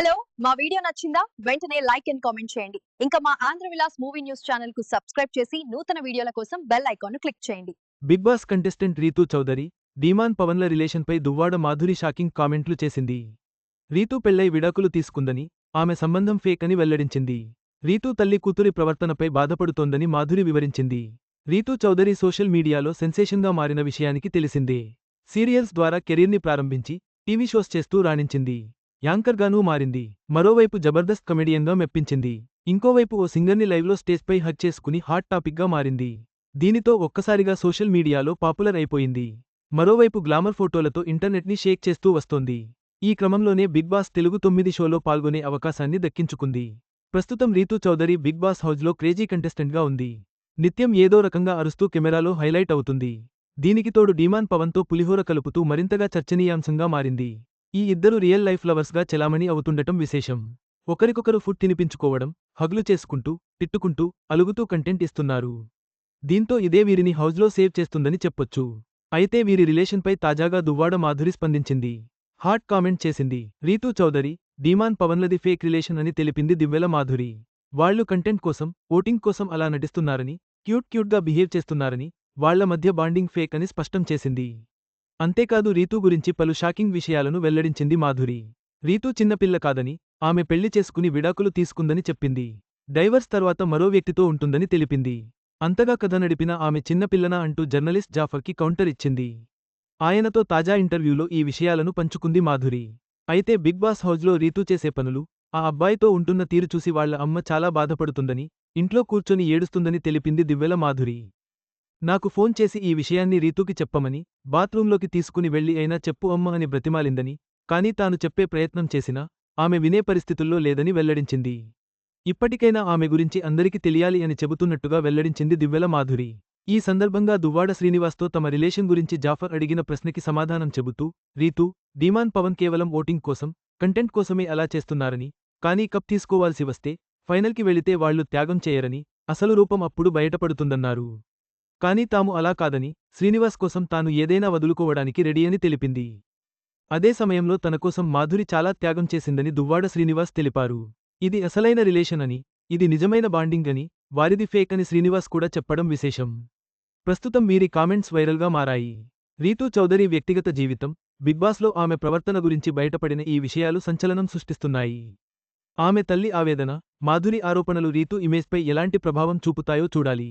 Hello మా video నచ్చిందా? వెంటనే లైక్ అండ్ కామెంట్ చేయండి. ఇంకా మా ఆంధ్ర విలాస్ మూవీ న్యూస్ ఛానల్కు సబ్స్క్రైబ్ చేసి నూతన వీడియోల కోసం బెల్ ఐకాన్ క్లిక్ చేయండి. Bigg Boss contestant Rithu Chowdary Demon పవన్ల రిలేషన్పై దువ్వాడ మాధురి షాకింగ్ కామెంట్లు చేసింది. రీతూ పెళ్ళై విడాకులు తీసుకుందని ఆమె సంబంధం ఫేక్ అని వెల్లడించింది. రీతూ తల్లి కూతురి ప్రవర్తనపై బాధపడుతోందని మాధురి వివరించింది. రీతూ చౌదరి సోషల్ మీడియాలో సెన్సేషన్గా మారిన విషయానికి తెలిసిందే. సీరియల్స్ ద్వారా కెరీర్ని ప్రారంభించి టీవీ షోస్ చేస్తూ రాణించింది. యాంకర్గానూ మారింది. మరోవైపు జబర్దస్త్ కమెడియన్గా మెప్పించింది. ఇంకోవైపు ఓ సింగర్ని లైవ్లో స్టేజ్పై హక్ చేసుకుని హాట్ టాపిక్గా మారింది. దీనితో ఒక్కసారిగా సోషల్ మీడియాలో పాపులర్ అయిపోయింది. మరోవైపు గ్లామర్ ఫోటోలతో ఇంటర్నెట్ని షేక్ చేస్తూ వస్తోంది. ఈ క్రమంలోనే బిగ్ బాస్ తెలుగు తొమ్మిది షోలో పాల్గొనే అవకాశాన్ని దక్కించుకుంది. ప్రస్తుతం రీతూ చౌదరి బిగ్ బాస్ హౌజ్లో క్రేజీ కంటెస్టెంట్గా ఉంది. నిత్యం ఏదో రకంగా అరుస్తూ కెమెరాలో హైలైట్ అవుతుంది. దీనికి తోడు డీమాన్ పవన్తో పులిహోర కలుపుతూ మరింతగా చర్చనీయాంశంగా మారింది. ఈ ఇద్దరు రియల్ లైఫ్ లవర్స్గా చెలామణి అవుతుండటం విశేషం. ఒకరికొకరు ఫుడ్ తినిపించుకోవడం హగ్లు చేసుకుంటూ తిట్టుకుంటూ అలుగుతూ కంటెంట్ ఇస్తున్నారు. దీంతో ఇదే వీరిని హౌజ్లో సేవ్ చేస్తుందని చెప్పొచ్చు. అయితే వీరి రిలేషన్పై తాజాగా దువ్వాడ మాధురి స్పందించింది. హాట్ కామెంట్ చేసింది. రీతూ చౌదరి డీమాన్ పవన్లది ఫేక్ రిలేషన్ అని తెలిపింది దివ్వెల మాధురి. వాళ్ళు కంటెంట్ కోసం ఓటింగ్ కోసం అలా నటిస్తున్నారని క్యూట్ క్యూట్గా బిహేవ్ చేస్తున్నారని వాళ్ళ మధ్య బాండింగ్ ఫేక్ అని స్పష్టం చేసింది. అంతేకాదు రీతు గురించి పలు షాకింగ్ విషయాలను వెల్లడించింది మాధురి. రీతూ చిన్నపిల్ల కాదని ఆమె పెళ్ళి చేసుకుని విడాకులు తీసుకుందని చెప్పింది. డైవర్స్ తర్వాత మరో వ్యక్తితో ఉంటుందని తెలిపింది. అంతగా కథ నడిపిన ఆమె చిన్నపిల్లనా అంటూ జర్నలిస్ట్ జాఫర్కి కౌంటర్ ఇచ్చింది. ఆయనతో తాజా ఇంటర్వ్యూలో ఈ విషయాలను పంచుకుంది మాధురి. అయితే బిగ్ బాస్ హౌజ్లో రీతూ చేసే పనులు ఆ అబ్బాయితో ఉంటున్న తీరు చూసి వాళ్ళ అమ్మ చాలా బాధపడుతుందని ఇంట్లో కూర్చొని ఏడుస్తుందని తెలిపింది దివ్వెల మాధురి. నాకు ఫోన్ చేసి ఈ విషయాన్ని రీతూకి చెప్పమని బాత్రూంలోకి తీసుకుని వెళ్ళి అయినా చెప్పు అమ్మ అని బ్రతిమాలిందని కానీ తాను చెప్పే ప్రయత్నం చేసినా ఆమె వినే పరిస్థితుల్లో లేదని వెల్లడించింది. ఇప్పటికైనా ఆమె గురించి అందరికీ తెలియాలి అని చెబుతున్నట్టుగా వెల్లడించింది దివ్వెల మాధురి. ఈ సందర్భంగా దువ్వాడ శ్రీనివాస్తో తమ రిలేషన్ గురించి జాఫర్ అడిగిన ప్రశ్నకి సమాధానం చెబుతూ రీతూ డీమాన్ పవన్ కేవలం ఓటింగ్ కోసం కంటెంట్ కోసమే అలా చేస్తున్నారని కానీ కప్ తీసుకోవాల్సి వస్తే ఫైనల్కి వెళితే వాళ్ళు త్యాగం చేయరని అసలు రూపం అప్పుడు బయటపడుతుందన్నారు. కానీ తాము అలా కాదని శ్రీనివాస్ కోసం తాను ఏదైనా వదులుకోవడానికి రెడీ అని తెలిపింది. అదే సమయంలో తన కోసం మాధురి చాలా త్యాగం చేసిందని దువ్వాడ శ్రీనివాస్ తెలిపారు. ఇది అసలైన రిలేషన్ అని ఇది నిజమైన బాండింగ్ అని వారిది ఫేక్ అని శ్రీనివాస్ కూడా చెప్పడం విశేషం. ప్రస్తుతం వీరి కామెంట్స్ వైరల్గా మారాయి. రీతూ చౌదరి వ్యక్తిగత జీవితం బిగ్ బాస్లో ఆమె ప్రవర్తన గురించి బయటపడిన ఈ విషయాలు సంచలనం సృష్టిస్తున్నాయి. ఆమె తల్లి ఆవేదన మాధురి ఆరోపణలు రీతూ ఇమేజ్పై ఎలాంటి ప్రభావం చూపుతాయో చూడాలి.